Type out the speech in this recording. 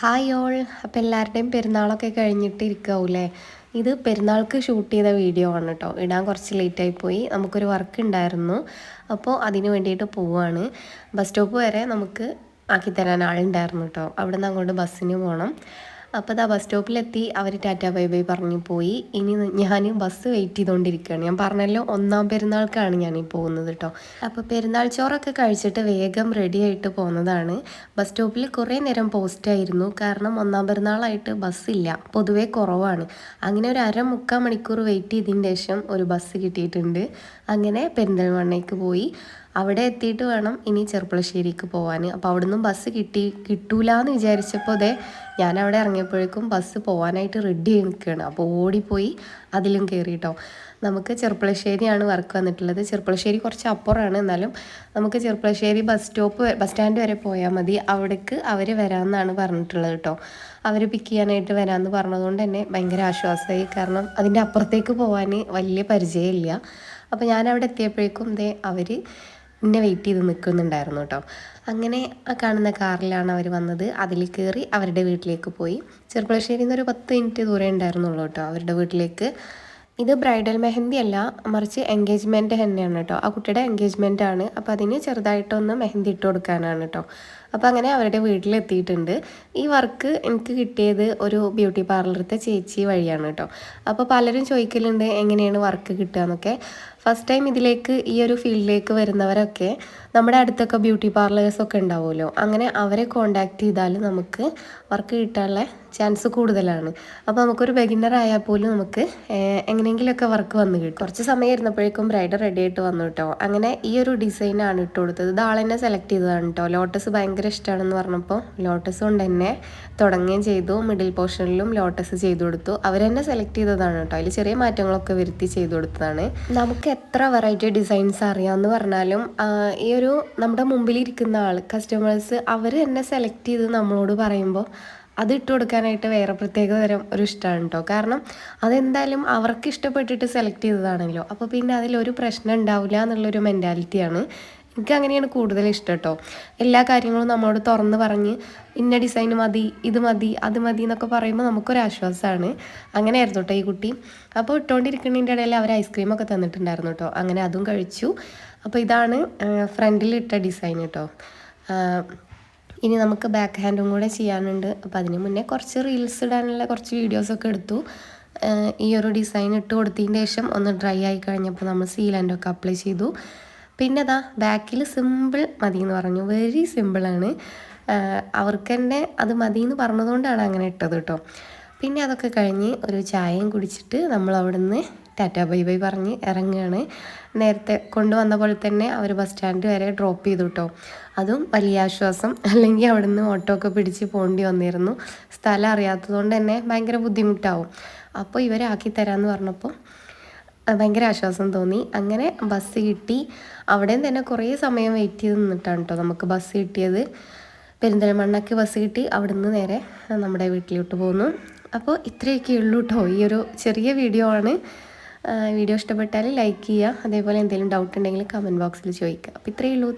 Hi all. അപ്പോൾ എല്ലാവരുടെയും പെരുന്നാളൊക്കെ കഴിഞ്ഞിട്ട് ഇരിക്കാവൂലേ ഇത് പെരുന്നാൾക്ക് ഷൂട്ട് ചെയ്ത വീഡിയോ ആണ് കേട്ടോ ഇടാൻ കുറച്ച് ലേറ്റായി പോയി. നമുക്കൊരു വർക്ക് ഉണ്ടായിരുന്നു അപ്പോൾ അതിന് വേണ്ടിയിട്ട് പോവുകയാണ് ബസ് സ്റ്റോപ്പ് വരെ നമുക്ക് ആക്കി തരാൻ ആളുണ്ടായിരുന്നു കേട്ടോ അവിടെ നിന്ന് അങ്ങോട്ട് ബസ്സിന് പോകണം അപ്പോൾ അതാ ബസ് സ്റ്റോപ്പിലെത്തി അവർ ടാറ്റ ബൈ ബൈ പറഞ്ഞു പോയി. ഇനി ഞാൻ ബസ് വെയിറ്റ് ചെയ്തുകൊണ്ടിരിക്കുകയാണ് ഞാൻ പറഞ്ഞല്ലോ ഒന്നാം പെരുന്നാൾക്കാണ് ഞാൻ ഈ പോകുന്നത് കേട്ടോ അപ്പോൾ പെരുന്നാൾ ചോറൊക്കെ കഴിച്ചിട്ട് വേഗം റെഡി ആയിട്ട് പോകുന്നതാണ് ബസ് സ്റ്റോപ്പിൽ കുറേ നേരം പോസ്റ്റായിരുന്നു കാരണം ഒന്നാം പെരുന്നാളായിട്ട് ബസ്സില്ല പൊതുവേ കുറവാണ്. അങ്ങനെ ഒരു അര മുക്കാൽ മണിക്കൂർ വെയിറ്റ് ചെയ്തതിന് ശേഷം ഒരു ബസ് കിട്ടിയിട്ടുണ്ട്. അങ്ങനെ പെരിന്തൽമണ്ണയ്ക്ക് പോയി. അവിടെ എത്തിയിട്ട് വേണം ഇനി ചെറുപ്പളശ്ശേരിക്ക് പോകാൻ അപ്പോൾ അവിടെ നിന്നും ബസ് കിട്ടി കിട്ടൂല എന്ന് വിചാരിച്ചപ്പോൾ അതെ ഞാൻ അവിടെ ഇറങ്ങിയപ്പോഴേക്കും ബസ് പോകാനായിട്ട് റെഡി ആയി നിൽക്കുകയാണ് അപ്പോൾ ഓടിപ്പോയി അതിലും കയറി കേട്ടോ നമുക്ക് ചെറുപ്പളശ്ശേരിയാണ് വർക്ക് വന്നിട്ടുള്ളത്. ചെറുപ്പളശ്ശേരി കുറച്ച് അപ്പുറമാണ്. എന്നാലും നമുക്ക് Cherpulassery bus stop bus stand വരെ പോയാൽ മതി. അവിടേക്ക് അവർ വരാമെന്നാണ് പറഞ്ഞിട്ടുള്ളത് കേട്ടോ. അവർ പിക്ക് ചെയ്യാനായിട്ട് വരാമെന്ന് പറഞ്ഞതുകൊണ്ട് തന്നെ ഭയങ്കര ആശ്വാസമായി കാരണം അതിന്റെ അപ്പുറത്തേക്ക് പോകാൻ വലിയ പരിചയമില്ല. അപ്പോൾ ഞാൻ അവിടെ എത്തിയപ്പോഴേക്കും ദേ അവർ എന്നെ വെയിറ്റ് ചെയ്ത് നിൽക്കുന്നുണ്ടായിരുന്നു കേട്ടോ അങ്ങനെ ആ കാണുന്ന കാറിലാണ് അവർ വന്നത്. അതിൽ കയറി അവരുടെ വീട്ടിലേക്ക് പോയി. ചെറുപ്പളശ്ശേരിയിൽ നിന്ന് ഒരു പത്ത് മിനിറ്റ് ദൂരെ ഉണ്ടായിരുന്നുള്ളൂ കേട്ടോ അവരുടെ വീട്ടിലേക്ക്. ഇത് ബ്രൈഡൽ മെഹന്തി അല്ല മറിച്ച് എൻഗേജ്മെന്റ് തന്നെയാണ് കേട്ടോ ആ കുട്ടിയുടെ എൻഗേജ്മെന്റ് ആണ്. അപ്പോൾ അതിന് ചെറുതായിട്ടൊന്ന് മെഹന്തി ഇട്ട് കൊടുക്കാനാണ് കേട്ടോ അപ്പോൾ അങ്ങനെ അവരുടെ വീട്ടിലെത്തിയിട്ടുണ്ട്. ഈ വർക്ക് എനിക്ക് കിട്ടിയത് ഒരു ബ്യൂട്ടി പാർലറത്തെ ചേച്ചി വഴിയാണ് കേട്ടോ. അപ്പോൾ പലരും ചോദിക്കലുണ്ട് എങ്ങനെയാണ് വർക്ക് കിട്ടുക എന്നൊക്കെ. ഫസ്റ്റ് ടൈം ഇതിലേക്ക് ഈ ഒരു ഫീൽഡിലേക്ക് വരുന്നവരൊക്കെ നമ്മുടെ അടുത്തൊക്കെ ബ്യൂട്ടി പാർലേഴ്സൊക്കെ ഉണ്ടാവുമല്ലോ. അങ്ങനെ അവരെ കോണ്ടാക്ട് ചെയ്താൽ നമുക്ക് വർക്ക് കിട്ടാനുള്ള ചാൻസ് കൂടുതലാണ്. അപ്പോൾ നമുക്കൊരു ബെഗിന്നർ ആയാൽ പോലും നമുക്ക് എങ്ങനെയെങ്കിലുമൊക്കെ വർക്ക് വന്ന് കിട്ടും. കുറച്ച് സമയം ഇരുന്നപ്പോഴേക്കും ബ്രൈഡ് റെഡി ആയിട്ട് വന്നു കേട്ടോ. അങ്ങനെ ഈ ഒരു ഡിസൈനാണ് ഇട്ട് കൊടുത്തത് ഇത് ആളെന്നെ സെലക്ട് ചെയ്തതാണ് കേട്ടോ. ലോട്ടസ് ഭയങ്കര ഇഷ്ടമാണെന്ന് പറഞ്ഞപ്പോൾ ലോട്ടസ് കൊണ്ട് തന്നെ തുടങ്ങുകയും ചെയ്തു. മിഡിൽ പോർഷനിലും ലോട്ടസ് ചെയ്തു കൊടുത്തു. അവർ തന്നെ സെലക്ട് ചെയ്തതാണ് കേട്ടോ. അതിൽ ചെറിയ മാറ്റങ്ങളൊക്കെ വരുത്തി ചെയ്തു കൊടുത്തതാണ്. നമുക്ക് എത്ര വെറൈറ്റി ഡിസൈൻസ് അറിയാമെന്ന് പറഞ്ഞാലും ഈ ഒരു നമ്മുടെ മുമ്പിലിരിക്കുന്ന ആൾ കസ്റ്റമേഴ്സ് അവർ തന്നെ സെലക്ട് ചെയ്ത് നമ്മളോട് പറയുമ്പോൾ അത് ഇട്ട് കൊടുക്കാനായിട്ട് വേറെ പ്രത്യേക തരം ഒരു ഇഷ്ടമാണ് കേട്ടോ. കാരണം അതെന്തായാലും അവർക്ക് ഇഷ്ടപ്പെട്ടിട്ട് സെലക്ട് ചെയ്തതാണല്ലോ. അപ്പോൾ പിന്നെ അതിലൊരു പ്രശ്നം ഉണ്ടാവില്ല എന്നുള്ളൊരു മെന്റാലിറ്റിയാണ് എനിക്ക് അങ്ങനെയാണ് കൂടുതൽ ഇഷ്ടം കേട്ടോ എല്ലാ കാര്യങ്ങളും നമ്മളോട് തുറന്ന് പറഞ്ഞ് ഇന്ന ഡിസൈൻ മതി ഇത് മതി അത് മതി എന്നൊക്കെ പറയുമ്പോൾ നമുക്കൊരാശ്വാസമാണ് അങ്ങനെയായിരുന്നു കേട്ടോ ഈ കുട്ടി. അപ്പോൾ ഇട്ടുകൊണ്ടിരിക്കുന്നതിന്റെ ഇടയിൽ അവർ ഐസ്ക്രീമൊക്കെ തന്നിട്ടുണ്ടായിരുന്നു കേട്ടോ അങ്ങനെ അതും കഴിച്ചു. അപ്പോൾ ഇതാണ് ഫ്രണ്ടിൽ ഇട്ട ഡിസൈൻ കേട്ടോ ഇനി നമുക്ക് ബാക്ക് ഹാൻഡും കൂടെ ചെയ്യാനുണ്ട്. അപ്പോൾ അതിന് മുന്നേ കുറച്ച് റീൽസ് ഇടാനുള്ള കുറച്ച് വീഡിയോസൊക്കെ എടുത്തു. ഈ ഒരു ഡിസൈൻ ഇട്ട് കൊടുത്തതിന് ശേഷം ഒന്ന് ഡ്രൈ ആയി കഴിഞ്ഞപ്പോൾ നമ്മൾ സീലന്റൊക്കെ അപ്ലൈ ചെയ്തു. പിന്നെ അതാ ബാക്കിൽ സിമ്പിൾ മതി എന്ന് പറഞ്ഞു വെരി സിമ്പിളാണ് അവർക്ക് തന്നെ അത് മതി എന്ന് പറഞ്ഞതുകൊണ്ടാണ് അങ്ങനെ ഇട്ടത് കേട്ടോ പിന്നെ അതൊക്കെ കഴിഞ്ഞ് ഒരു ചായയും കുടിച്ചിട്ട് നമ്മൾ അവിടുന്ന് ടാറ്റ ബൈ ബൈ പറഞ്ഞ് ഇറങ്ങുകയാണ് നേരത്തെ കൊണ്ടുവന്ന പോലെ തന്നെ അവർ ബസ് സ്റ്റാൻഡ് വരെ ഡ്രോപ്പ് ചെയ്തു കേട്ടോ അതും വലിയ ആശ്വാസം. അല്ലെങ്കിൽ അവിടുന്ന് ഓട്ടോ ഒക്കെ പിടിച്ച് പോകേണ്ടി വന്നിരുന്നു. സ്ഥലം അറിയാത്തതുകൊണ്ട് തന്നെ ഭയങ്കര ബുദ്ധിമുട്ടാവും. അപ്പോൾ ഇവരാക്കി തരാമെന്ന് പറഞ്ഞപ്പോൾ ഭയങ്കര ആശ്വാസം തോന്നി. അങ്ങനെ ബസ് കിട്ടി. അവിടെയും തന്നെ കുറേ സമയം വെയിറ്റ് ചെയ്ത് നിന്നിട്ടാണ് കേട്ടോ നമുക്ക് ബസ് കിട്ടിയത്. പെരിന്തൽമണ്ണക്ക് ബസ് കിട്ടി. അവിടുന്ന് നേരെ നമ്മുടെ വീട്ടിലോട്ട് പോന്നു. അപ്പോൾ ഇത്രയൊക്കെ ഉള്ളൂ കേട്ടോ ഈ ഒരു ചെറിയ വീഡിയോ ആണ്. വീഡിയോ ഇഷ്ടപ്പെട്ടാൽ ലൈക്ക് ചെയ്യുക. അതേപോലെ എന്തെങ്കിലും ഡൗട്ട് ഉണ്ടെങ്കിൽ കമന്റ് ബോക്സിൽ ചോദിക്കുക. അപ്പോൾ ഇത്രയേ ഉള്ളൂ.